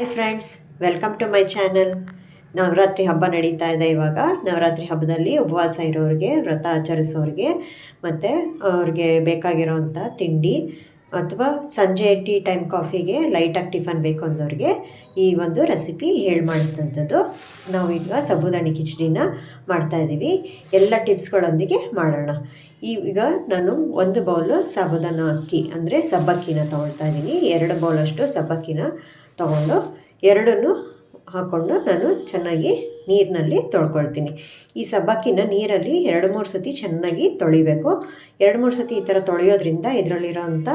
Hey friends welcome to my channel Navratri ಹಬ್ಬ ನಡೀತಾ ಇದೆ ಇವಾಗ. ನವರಾತ್ರಿ ಹಬ್ಬದಲ್ಲಿ ಉಪವಾಸ ಇರೋರಿಗೆ, ವ್ರತ ಆಚರಿಸೋರಿಗೆ, ಮತ್ತು ಅವ್ರಿಗೆ ಬೇಕಾಗಿರೋವಂಥ ತಿಂಡಿ ಅಥವಾ ಸಂಜೆ ಟೀ ಟೈಮ್ ಕಾಫಿಗೆ ಲೈಟಾಗಿ ಟಿಫನ್ ಬೇಕು ಅಂದವ್ರಿಗೆ ಈ ಒಂದು ರೆಸಿಪಿ ಹೇಳಿ ಮಾಡಿಸಿದಂಥದ್ದು. ನಾವು ಈಗ ಸಬುದಾಣಿ ಕಿಚಡಿನ ಮಾಡ್ತಾಯಿದ್ದೀವಿ ಎಲ್ಲ ಟಿಪ್ಸ್ಗಳೊಂದಿಗೆ ಮಾಡೋಣ. ಈಗ ನಾನು ಒಂದು ಬೌಲು ಸಾಬುದಾನ ಅಕ್ಕಿ, ಅಂದರೆ ಸಬ್ಬಕ್ಕಿನ ತೊಗೊಳ್ತಾ ಇದ್ದೀನಿ. ಎರಡು ಬೌಲಷ್ಟು ಸಬ್ಬಕ್ಕಿನ ತೊಗೊಂಡು ಎರಡನ್ನು ಹಾಕ್ಕೊಂಡು ನಾನು ಚೆನ್ನಾಗಿ ನೀರಿನಲ್ಲಿ ತೊಳ್ಕೊಳ್ತೀನಿ. ಈ ಸಬ್ಬಕ್ಕಿನ ನೀರಲ್ಲಿ ಎರಡು ಮೂರು ಸತಿ ಚೆನ್ನಾಗಿ ತೊಳಿಬೇಕು. ಎರಡು ಮೂರು ಸತಿ ಈ ಥರ ತೊಳೆಯೋದ್ರಿಂದ ಇದರಲ್ಲಿರೋಂಥ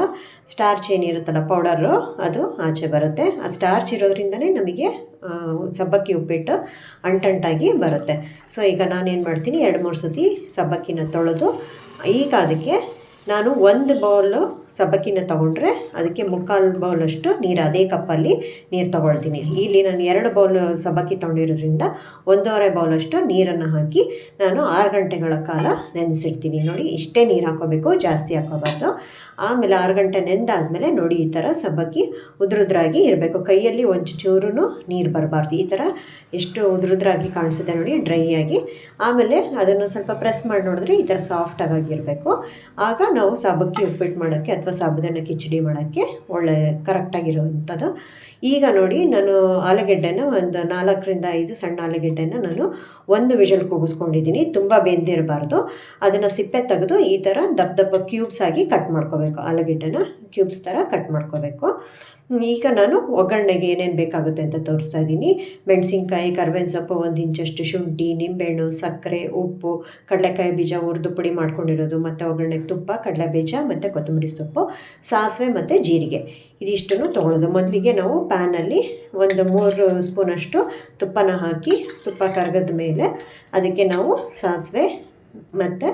ಸ್ಟಾರ್ಚ್ ಏನಿರುತ್ತಲ್ಲ ಪೌಡರು ಅದು ಆಚೆ ಬರುತ್ತೆ. ಆ ಸ್ಟಾರ್ಚ್ ಇರೋದ್ರಿಂದನೇ ನಮಗೆ ಸಬ್ಬಕ್ಕಿ ಉಪ್ಪಿಟ್ಟು ಅಂಟಂಟಾಗಿ ಬರುತ್ತೆ. ಸೊ ಈಗ ನಾನೇನು ಮಾಡ್ತೀನಿ, ಎರಡು ಮೂರು ಸತಿ ಸಬ್ಬಕ್ಕಿನ ತೊಳೆದು, ಈಗ ಅದಕ್ಕೆ ನಾನು ಒಂದು ಬೌಲು ಸಬ್ಬಕ್ಕಿನ ತೊಗೊಂಡ್ರೆ ಅದಕ್ಕೆ ಮುಕ್ಕಾಲು ಬೌಲಷ್ಟು ನೀರು, ಅದೇ ಕಪ್ಪಲ್ಲಿ ನೀರು ತೊಗೊಳ್ತೀನಿ. ಇಲ್ಲಿ ನಾನು ಎರಡು ಬೌಲ್ ಸಬ್ಬಕ್ಕಿ ತೊಗೊಂಡಿರೋದ್ರಿಂದ ಒಂದೂವರೆ ಬೌಲಷ್ಟು ನೀರನ್ನು ಹಾಕಿ ನಾನು ಆರು ಗಂಟೆಗಳ ಕಾಲ ನೆನೆಸಿಡ್ತೀನಿ. ನೋಡಿ, ಇಷ್ಟೇ ನೀರು ಹಾಕೋಬೇಕು, ಜಾಸ್ತಿ ಹಾಕೋಬಾರ್ದು. ಆಮೇಲೆ ಆರು ಗಂಟೆ ನೆಂದಾದಮೇಲೆ ನೋಡಿ, ಈ ಥರ ಸಬ್ಬಕ್ಕಿ ಉದುರುದ್ರಾಗಿ ಇರಬೇಕು. ಕೈಯಲ್ಲಿ ಒಂದು ಚೂರು ನೀರು ಬರಬಾರ್ದು. ಈ ಥರ ಎಷ್ಟು ಉದುರುದ್ರಾಗಿ ಕಾಣಿಸುತ್ತೆ ನೋಡಿ, ಡ್ರೈ ಆಗಿ. ಆಮೇಲೆ ಅದನ್ನು ಸ್ವಲ್ಪ ಪ್ರೆಸ್ ಮಾಡಿ ನೋಡಿದ್ರೆ ಈ ಥರ ಸಾಫ್ಟಾಗಿರಬೇಕು ಆಗ ನಾವು ಸಾಬಕ್ಕಿ ಉಪ್ಪಿಟ್ಟು ಮಾಡೋಕ್ಕೆ ಅಥವಾ ಸಾಬುದಾನ ಕಿಚಡಿ ಮಾಡೋಕ್ಕೆ ಒಳ್ಳೆ ಕರೆಕ್ಟಾಗಿರುವಂಥದ್ದು. ಈಗ ನೋಡಿ, ನಾನು ಆಲೂಗೆಡ್ಡೆನ ಒಂದು ನಾಲ್ಕರಿಂದ ಐದು ಸಣ್ಣ ಆಲೂಗೆಡ್ಡೆನ ನಾನು ಒಂದು ವಿಷಲ್ ಕೂಗಿಸ್ಕೊಂಡಿದ್ದೀನಿ. ತುಂಬ ಬೆಂದಿರಬಾರ್ದು. ಅದನ್ನು ಸಿಪ್ಪೆ ತೆಗೆದು ಈ ಥರ ದಪ್ಪ ದಪ್ಪ ಕ್ಯೂಬ್ಸ್ ಆಗಿ ಕಟ್ ಮಾಡ್ಕೋಬೇಕು. ಆಲೂಗೆಡ್ಡೆನ ಕ್ಯೂಬ್ಸ್ ಥರ ಕಟ್ ಮಾಡ್ಕೋಬೇಕು. ಈಗ ನಾನು ಒಗ್ಗರಣೆಗೆ ಏನೇನು ಬೇಕಾಗುತ್ತೆ ಅಂತ ತೋರಿಸ್ತಾ ಇದ್ದೀನಿ. ಮೆಣಸಿನ್ಕಾಯಿ ಕರ್ಬೇವಿನ ಸೊಪ್ಪು ಒಂದು ಇಂಚಷ್ಟು ಶುಂಠಿ, ನಿಂಬೆಹಣ್ಣು, ಸಕ್ಕರೆ, ಉಪ್ಪು, ಕಡಲೆಕಾಯಿ ಬೀಜ ಹುರಿದು ಪುಡಿ ಮಾಡ್ಕೊಂಡಿರೋದು, ಮತ್ತು ಒಗ್ಗರಣೆಗೆ ತುಪ್ಪ ಕಡಲೆ ಬೀಜ ಮತ್ತು ಕೊತ್ತಂಬರಿ ಸೊಪ್ಪು, ಸಾಸಿವೆ ಮತ್ತು ಜೀರಿಗೆ. ಇದಿಷ್ಟನ್ನು ತೊಗೊಳ್ಳೋದು. ಮೊದಲಿಗೆ ನಾವು ಪ್ಯಾನಲ್ಲಿ ಒಂದು ಮೂರು ಸ್ಪೂನಷ್ಟು ತುಪ್ಪನ ಹಾಕಿ ತುಪ್ಪ ಕರಗದ ಮೇಲೆ ಅದಕ್ಕೆ ನಾವು ಸಾಸಿವೆ ಮತ್ತು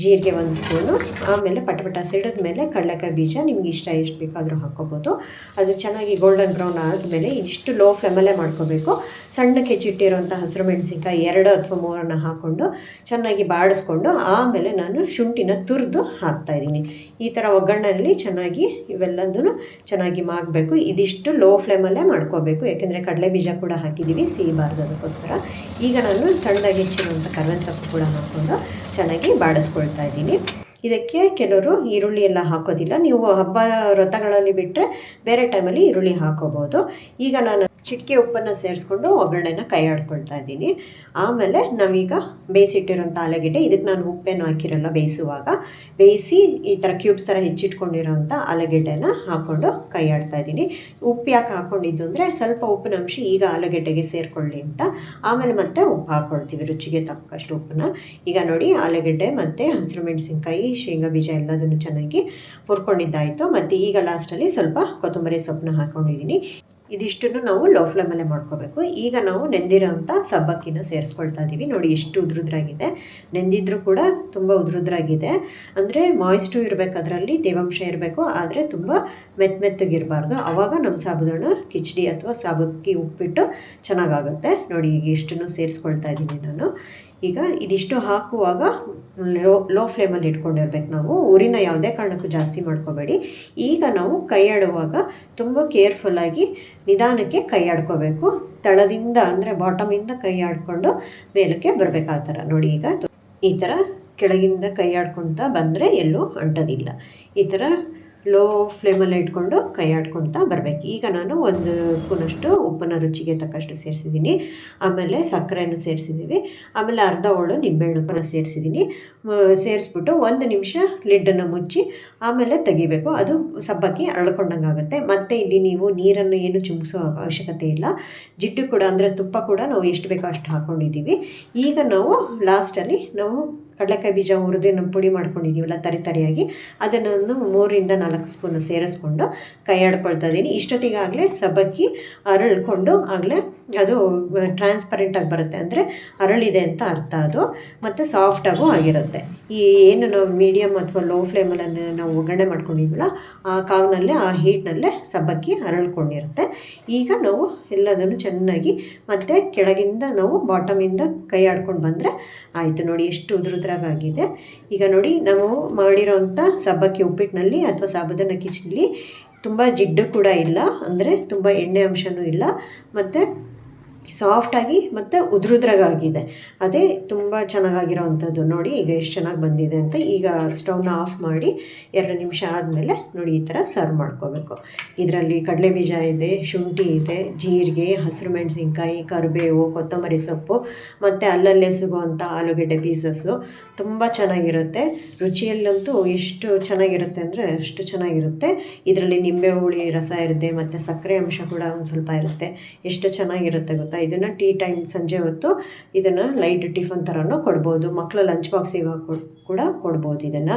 ಜೀರಿಗೆ ಒಂದು ಸ್ಪೂನು, ಆಮೇಲೆ ಪಟಪಟ ಸಿಡಿದ ಮೇಲೆ ಕಡಲೆಕಾಯಿ ಬೀಜ, ನಿಮ್ಗೆ ಇಷ್ಟ ಎಷ್ಟು ಬೇಕಾದರೂ ಹಾಕ್ಕೋಬೋದು. ಅದು ಚೆನ್ನಾಗಿ ಗೋಲ್ಡನ್ ಬ್ರೌನ್ ಆದಮೇಲೆ ಇಷ್ಟು ಲೋ ಫ್ಲೇಮಲ್ಲೇ ಮಾಡ್ಕೋಬೇಕು. ಸಣ್ಣಕ್ಕೆ ಹೆಚ್ಚಿಟ್ಟಿರೋಂಥ ಹಸಿರು ಮೆಣಸಿನ್ಕಾಯಿ ಎರಡು ಅಥವಾ ಮೂರನ್ನು ಹಾಕ್ಕೊಂಡು ಚೆನ್ನಾಗಿ ಬಾಡಿಸ್ಕೊಂಡು, ಆಮೇಲೆ ನಾನು ಶುಂಠಿನ ತುರಿದು ಹಾಕ್ತಾಯಿದ್ದೀನಿ ಈ ಥರ ಒಗ್ಗರಣೆಯಲ್ಲಿ ಚೆನ್ನಾಗಿ ಇವೆಲ್ಲದೂ ಚೆನ್ನಾಗಿ ಮಾಗಬೇಕು. ಇದಿಷ್ಟು ಲೋ ಫ್ಲೇಮಲ್ಲೇ ಮಾಡ್ಕೋಬೇಕು. ಯಾಕೆಂದರೆ ಕಡಲೆ ಬೀಜ ಕೂಡ ಹಾಕಿದ್ದೀವಿ ಸಿಹಿಬಾರ್ದು ಅದಕ್ಕೋಸ್ಕರ ಈಗ ನಾನು ಸಣ್ಣದಾಗಿ ಹೆಚ್ಚಿರುವಂಥ ಕರ್ಬೇವಿನ ಸೊಪ್ಪು ಕೂಡ ಹಾಕ್ಕೊಂಡು ಚೆನ್ನಾಗಿ ಬಾಡಿಸ್ಕೊಳ್ತಾ ಇದ್ದೀನಿ. ಇದಕ್ಕೆ ಕೆಲವರು ಈರುಳ್ಳಿ ಎಲ್ಲ ಹಾಕೋದಿಲ್ಲ. ನೀವು ಹಬ್ಬ ವ್ರತಗಳಲ್ಲಿ ಬಿಟ್ಟರೆ ಬೇರೆ ಟೈಮಲ್ಲಿ ಈರುಳ್ಳಿ ಹಾಕೋಬೋದು ಈಗ ನಾನು ಚಿಟಿಕೆ ಉಪ್ಪನ್ನು ಸೇರಿಸ್ಕೊಂಡು ಒಗ್ಗರಣೆನ ಕೈ ಆಡ್ಕೊಳ್ತಾ ಇದ್ದೀನಿ. ಆಮೇಲೆ ನಾವೀಗ ಬೇಯಿಸಿಟ್ಟಿರೋಂಥ ಆಲೂಗೆಡ್ಡೆ, ಇದಕ್ಕೆ ನಾನು ಉಪ್ಪೇನು ಹಾಕಿರಲ್ಲ ಬೇಯಿಸುವಾಗ. ಬೇಯಿಸಿ ಈ ಥರ ಕ್ಯೂಬ್ಸ್ ಥರ ಹೆಚ್ಚಿಟ್ಕೊಂಡಿರೋಂಥ ಆಲೂಗೆಡ್ಡೆನ ಹಾಕ್ಕೊಂಡು ಕೈ ಆಡ್ತಾ ಇದ್ದೀನಿ. ಉಪ್ಪು ಯಾಕೆ ಹಾಕ್ಕೊಂಡಿದ್ದು ಅಂದರೆ ಸ್ವಲ್ಪ ಉಪ್ಪಿನ ಅಂಶ ಈಗ ಆಲೂಗೆಡ್ಡೆಗೆ ಸೇರಿಕೊಳ್ಳಿ ಅಂತ. ಆಮೇಲೆ ಮತ್ತೆ ಉಪ್ಪು ಹಾಕ್ಕೊಳ್ತೀವಿ, ರುಚಿಗೆ ತಕ್ಕಷ್ಟು ಉಪ್ಪನ್ನ. ಈಗ ನೋಡಿ, ಆಲೂಗೆಡ್ಡೆ ಮತ್ತು ಹಸಿರು ಮೆಣಸಿನ್ಕಾಯಿ, ಶೇಂಗಾ ಬೀಜ ಎಲ್ಲದನ್ನು ಚೆನ್ನಾಗಿ ಹುರ್ಕೊಂಡಿದ್ದಾಯಿತು. ಮತ್ತು ಈಗ ಲಾಸ್ಟಲ್ಲಿ ಸ್ವಲ್ಪ ಕೊತ್ತಂಬರಿ ಸೊಪ್ಪನ್ನ ಹಾಕ್ಕೊಂಡಿದ್ದೀನಿ. ಇದಿಷ್ಟನ್ನು ನಾವು ಲೋ ಫ್ಲೇಮಲ್ಲೇ ಮಾಡ್ಕೋಬೇಕು. ಈಗ ನಾವು ನೆಂದಿರೋಂಥ ಸಬ್ಬಕ್ಕಿನ ಸೇರಿಸ್ಕೊಳ್ತಾ ಇದ್ದೀವಿ ನೋಡಿ ಎಷ್ಟು ಉದ್ರುದ್ರಾಗಿದೆ. ನೆಂದಿದ್ರೂ ಕೂಡ ತುಂಬ ಉದ್ರುದ್ರಾಗಿದೆ. ಅಂದರೆ ಮಾಯಿಸ್ಟು ಇರಬೇಕು ಅದರಲ್ಲಿ, ತೇವಾಂಶ ಇರಬೇಕು. ಆದರೆ ತುಂಬ ಮೆತ್ತ ಮೆತ್ತಗಿರಬಾರ್ದು. ಆವಾಗ ನಮ್ಮ ಸಾಬುದಾಣ ಕಿಚಡಿ ಅಥವಾ ಸಾಬಕ್ಕಿ ಉಪ್ಪಿಟ್ಟು ಚೆನ್ನಾಗಾಗುತ್ತೆ. ನೋಡಿ ಈಗ ಇಷ್ಟನ್ನು ಸೇರಿಸ್ಕೊಳ್ತಾ ಇದ್ದೀನಿ ನಾನು. ಈಗ ಇದಿಷ್ಟು ಹಾಕುವಾಗ ಲೋ ಲೋ ಫ್ಲೇಮಲ್ಲಿ ಇಟ್ಕೊಂಡಿರ್ಬೇಕು ನಾವು. ಊರಿನ ಯಾವುದೇ ಕಾರಣಕ್ಕೂ ಜಾಸ್ತಿ ಮಾಡ್ಕೋಬೇಡಿ. ಈಗ ನಾವು ಕೈ ತುಂಬ ಕೇರ್ಫುಲ್ಲಾಗಿ ನಿಧಾನಕ್ಕೆ ಕೈ ಆಡ್ಕೋಬೇಕು ತಳದಿಂದ ಅಂದರೆ ಬಾಟಮಿಂದ ಕೈ ಆಡಿಕೊಂಡು ಮೇಲಕ್ಕೆ ಬರಬೇಕು ಥರ. ನೋಡಿ ಈಗ ಈ ಥರ ಕೆಳಗಿಂದ ಕೈ ಬಂದರೆ ಎಲ್ಲೂ ಅಂಟೋದಿಲ್ಲ. ಈ ಥರ ಲೋ ಫ್ಲೇಮಲ್ಲಿ ಇಟ್ಕೊಂಡು ಕೈ ಆಡ್ಕೊಳ್ತಾ ಬರಬೇಕು. ಈಗ ನಾನು ಒಂದು ಸ್ಪೂನಷ್ಟು ಉಪ್ಪನ್ನು ರುಚಿಗೆ ತಕ್ಕಷ್ಟು ಸೇರಿಸಿದ್ದೀನಿ. ಆಮೇಲೆ ಸಕ್ಕರೆಯನ್ನು ಸೇರಿಸಿದ್ದೀವಿ. ಆಮೇಲೆ ಅರ್ಧ ಹೋಳು ನಿಂಬೆಹಣ್ಣನ್ನು ಸೇರಿಸಿದ್ದೀನಿ. ಸೇರಿಸ್ಬಿಟ್ಟು ಒಂದು ನಿಮಿಷ ಲಿಡ್ಡನ್ನು ಮುಚ್ಚಿ ಆಮೇಲೆ ತೆಗಿಬೇಕು. ಅದು ಸಬ್ಬಕ್ಕಿ ಅರಳ್ಕೊಂಡಂಗೆ ಆಗುತ್ತೆ. ಮತ್ತು ಇಲ್ಲಿ ನೀವು ನೀರನ್ನು ಏನು ಚುಮ್ಸೋ ಅವಶ್ಯಕತೆ ಇಲ್ಲ. ಜಿಡ್ಡು ಕೂಡ, ಅಂದರೆ ತುಪ್ಪ ಕೂಡ ನಾವು ಎಷ್ಟು ಬೇಕೋ ಅಷ್ಟು ಹಾಕ್ಕೊಂಡಿದ್ದೀವಿ ಈಗ ನಾವು ಲಾಸ್ಟಲ್ಲಿ ನಾವು ಕಡಲೆಕಾಯಿ ಬೀಜ ಹುರಿದು ನಮ್ಮ ಪುಡಿ ಮಾಡ್ಕೊಂಡಿದ್ದೀವಲ್ಲ, ತರಿ ತರಿಯಾಗಿ ಅದನ್ನು ಮೂರಿಂದ ನಾಲ್ಕು ಸ್ಪೂನ್ ಸೇರಿಸ್ಕೊಂಡು ಕೈಯಾಡ್ಕೊಳ್ತಾ ಇದ್ದೀನಿ. ಇಷ್ಟೊತ್ತಿಗಾಗಲೇ ಸಬ್ಬಕ್ಕಿ ಅರಳ್ಕೊಂಡು ಆಗಲೇ ಅದು ಟ್ರಾನ್ಸ್ಪರೆಂಟಾಗಿ ಬರುತ್ತೆ ಅಂದರೆ ಅರಳಿದೆ ಅಂತ ಅರ್ಥ ಅದು. ಮತ್ತು ಸಾಫ್ಟಾಗೂ ಆಗಿರುತ್ತೆ. ಈ ಏನು ನಾವು ಮೀಡಿಯಮ್ ಅಥವಾ ಲೋ ಫ್ಲೇಮಲ್ಲಿ ನಾವು ಒಗ್ಗರಣೆ ಮಾಡ್ಕೊಂಡಿದ್ವಲ್ಲ, ಆ ಕಾವಿನಲ್ಲೇ, ಆ ಹೀಟ್ನಲ್ಲೇ ಸಬ್ಬಕ್ಕಿ ಅರಳ್ಕೊಂಡಿರುತ್ತೆ. ಈಗ ನಾವು ಎಲ್ಲದನ್ನು ಚೆನ್ನಾಗಿ ಮತ್ತು ಕೆಳಗಿಂದ ನಾವು ಬಾಟಮಿಂದ ಕೈ ಆಡ್ಕೊಂಡು ಬಂದರೆ ಆಯಿತು ನೋಡಿ ಎಷ್ಟು ಉದುರುದ್ರಾಗಿದೆ ಈಗ ನೋಡಿ ನಾವು ಮಾಡಿರೋಂಥ ಸಬ್ಬಕ್ಕಿ ಉಪ್ಪಿಟ್ಟಿನಲ್ಲಿ ಅಥವಾ ಸಾಬುದಾನ ಕಿಚನಲ್ಲಿ ತುಂಬ ಜಿಡ್ಡು ಕೂಡ ಇಲ್ಲ, ಅಂದರೆ ತುಂಬ ಎಣ್ಣೆ ಅಂಶನೂ ಇಲ್ಲ. ಮತ್ತು ಸಾಫ್ಟಾಗಿ ಮತ್ತು ಉದ್ರುದ್ರಗಾಗಿದೆ. ಅದೇ ತುಂಬ ಚೆನ್ನಾಗಿರೋವಂಥದ್ದು ನೋಡಿ, ಈಗ ಎಷ್ಟು ಚೆನ್ನಾಗಿ ಬಂದಿದೆ ಅಂತ ಈಗ ಸ್ಟವ್ನ ಆಫ್ ಮಾಡಿ ಎರಡು ನಿಮಿಷ ಆದಮೇಲೆ ನೋಡಿ ಈ ಥರ ಸರ್ವ್ ಮಾಡ್ಕೋಬೇಕು. ಇದರಲ್ಲಿ ಕಡಲೆ ಬೀಜ ಇದೆ, ಶುಂಠಿ ಇದೆ, ಜೀರಿಗೆ, ಹಸಿರು ಮೆಣಸಿನ್ಕಾಯಿ, ಕರಿಬೇವು, ಕೊತ್ತಂಬರಿ ಸೊಪ್ಪು, ಮತ್ತು ಅಲ್ಲಲ್ಲೇ ಸಿಗುವಂಥ ಆಲೂಗೆಡ್ಡೆ ಪೀಸಸ್ಸು ತುಂಬ ಚೆನ್ನಾಗಿರುತ್ತೆ. ರುಚಿಯಲ್ಲಂತೂ ಎಷ್ಟು ಚೆನ್ನಾಗಿರುತ್ತೆ ಅಂದರೆ ಅಷ್ಟು ಚೆನ್ನಾಗಿರುತ್ತೆ. ಇದರಲ್ಲಿ ನಿಂಬೆ ಹುಳಿ, ರಸ ಇರುತ್ತೆ, ಮತ್ತು ಸಕ್ಕರೆ ಅಂಶ ಕೂಡ ಒಂದು ಸ್ವಲ್ಪ ಇರುತ್ತೆ. ಎಷ್ಟು ಚೆನ್ನಾಗಿರುತ್ತೆ ಗೊತ್ತಾ? ಇದನ್ನು ಟೀ ಟೈಮ್ ಸಂಜೆ ಹೊತ್ತು ಇದನ್ನು ಲೈಟ್ ಟಿಫನ್ ಥರನೂ ಕೊಡ್ಬೋದು. ಮಕ್ಕಳ ಲಂಚ್ ಬಾಕ್ಸಿಗೆ ಹಾಕಿ ಕೂಡ ಕೊಡ್ಬೋದು ಇದನ್ನು.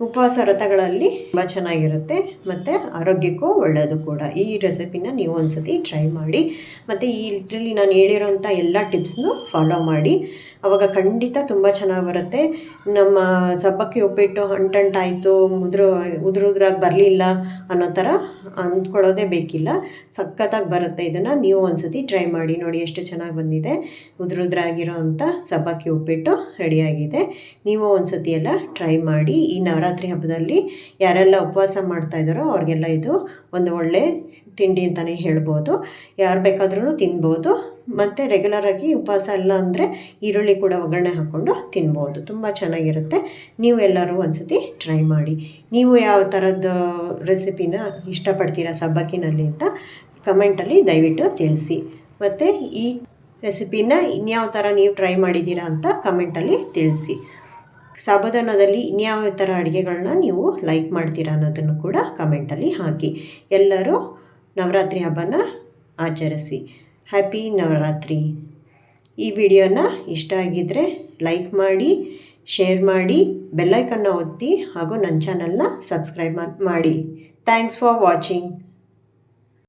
ಉಪವಾಸ ವ್ರತಗಳಲ್ಲಿ ತುಂಬ ಚೆನ್ನಾಗಿರುತ್ತೆ ಮತ್ತು ಆರೋಗ್ಯಕ್ಕೂ ಒಳ್ಳೆಯದು ಕೂಡ. ಈ ರೆಸಿಪಿನ ನೀವು ಒಂದ್ಸತಿ ಟ್ರೈ ಮಾಡಿ, ಮತ್ತು ಈ ಇದರಲ್ಲಿ ನಾನು ಹೇಳಿರೋಂಥ ಎಲ್ಲ ಟಿಪ್ಸ್ನು ಫಾಲೋ ಮಾಡಿ. ಅವಾಗ ಖಂಡಿತ ತುಂಬ ಚೆನ್ನಾಗಿ ಬರುತ್ತೆ. ನಮ್ಮ ಸಬ್ಬಕ್ಕಿ ಉಪ್ಪಿಟ್ಟು ಅಂಟಂಟಾಯಿತು ಉದುರು, ಉದುರುದ್ರಾಗಿ ಬರಲಿಲ್ಲ ಅನ್ನೋ ಥರ ಅಂದ್ಕೊಳ್ಳೋದೇ ಬೇಕಿಲ್ಲ. ಸಖತ್ತಾಗಿ ಬರುತ್ತೆ ಇದನ್ನು. ನೀವು ಒಂದ್ಸತಿ ಟ್ರೈ ಮಾಡಿ ನೋಡಿ ಎಷ್ಟು ಚೆನ್ನಾಗಿ ಬಂದಿದೆ. ಉದುರುದ್ರಾಗಿರೋ ಅಂಥ ಸಬ್ಬಕ್ಕಿ ಉಪ್ಪಿಟ್ಟು ರೆಡಿಯಾಗಿದೆ. ನೀವು ಒಂದ್ಸತಿ ಎಲ್ಲ ಟ್ರೈ ಮಾಡಿ ಈ ನವರಾತ್ರಿ ಹಬ್ಬದಲ್ಲಿ ಯಾರೆಲ್ಲ ಉಪವಾಸ ಮಾಡ್ತಾ ಇದ್ದಾರೋ ಅವ್ರಿಗೆಲ್ಲ ಇದು ಒಂದು ಒಳ್ಳೆ ತಿಂಡಿ ಅಂತಲೇ ಹೇಳ್ಬೋದು. ಯಾರು ಬೇಕಾದ್ರೂ ತಿನ್ಬೋದು. ಮತ್ತು ರೆಗ್ಯುಲರಾಗಿ ಉಪವಾಸ ಇಲ್ಲ ಅಂದರೆ ಈರುಳ್ಳಿ ಕೂಡ ಒಗ್ಗರಣೆ ಹಾಕ್ಕೊಂಡು ತಿನ್ಬೋದು. ತುಂಬ ಚೆನ್ನಾಗಿರುತ್ತೆ. ನೀವು ಎಲ್ಲರೂ ಒಂದ್ಸತಿ ಟ್ರೈ ಮಾಡಿ. ನೀವು ಯಾವ ಥರದ ರೆಸಿಪಿನ ಇಷ್ಟಪಡ್ತೀರಾ ಸಬ್ಬಕ್ಕಿನಲ್ಲಿ ಅಂತ ಕಮೆಂಟಲ್ಲಿ ದಯವಿಟ್ಟು ತಿಳಿಸಿ. ಮತ್ತು ಈ ರೆಸಿಪಿನ ಇನ್ಯಾವ ಥರ ನೀವು ಟ್ರೈ ಮಾಡಿದ್ದೀರಾ ಅಂತ ಕಮೆಂಟಲ್ಲಿ ತಿಳಿಸಿ. ಸಾಬುದಾನದಲ್ಲಿ ಇನ್ಯಾವ ಥರ ಅಡುಗೆಗಳನ್ನ ನೀವು ಲೈಕ್ ಮಾಡ್ತೀರಾ ಅನ್ನೋದನ್ನು ಕೂಡ ಕಮೆಂಟಲ್ಲಿ ಹಾಕಿ. ಎಲ್ಲರೂ ನವರಾತ್ರಿ ಹಬ್ಬನ ಆಚರಿಸಿ. ಹ್ಯಾಪಿ ನವರಾತ್ರಿ. ಈ ವಿಡಿಯೋನ ಇಷ್ಟ ಆಗಿದ್ದರೆ ಲೈಕ್ ಮಾಡಿ ಶೇರ್ ಮಾಡಿ ಬೆಲ್ಲೈಕನ್ನ ಒತ್ತಿ ಹಾಗೂ ನನ್ನ ಚಾನಲ್ನ ಸಬ್ಸ್ಕ್ರೈಬ್ ಮಾಡಿ. Thanks for watching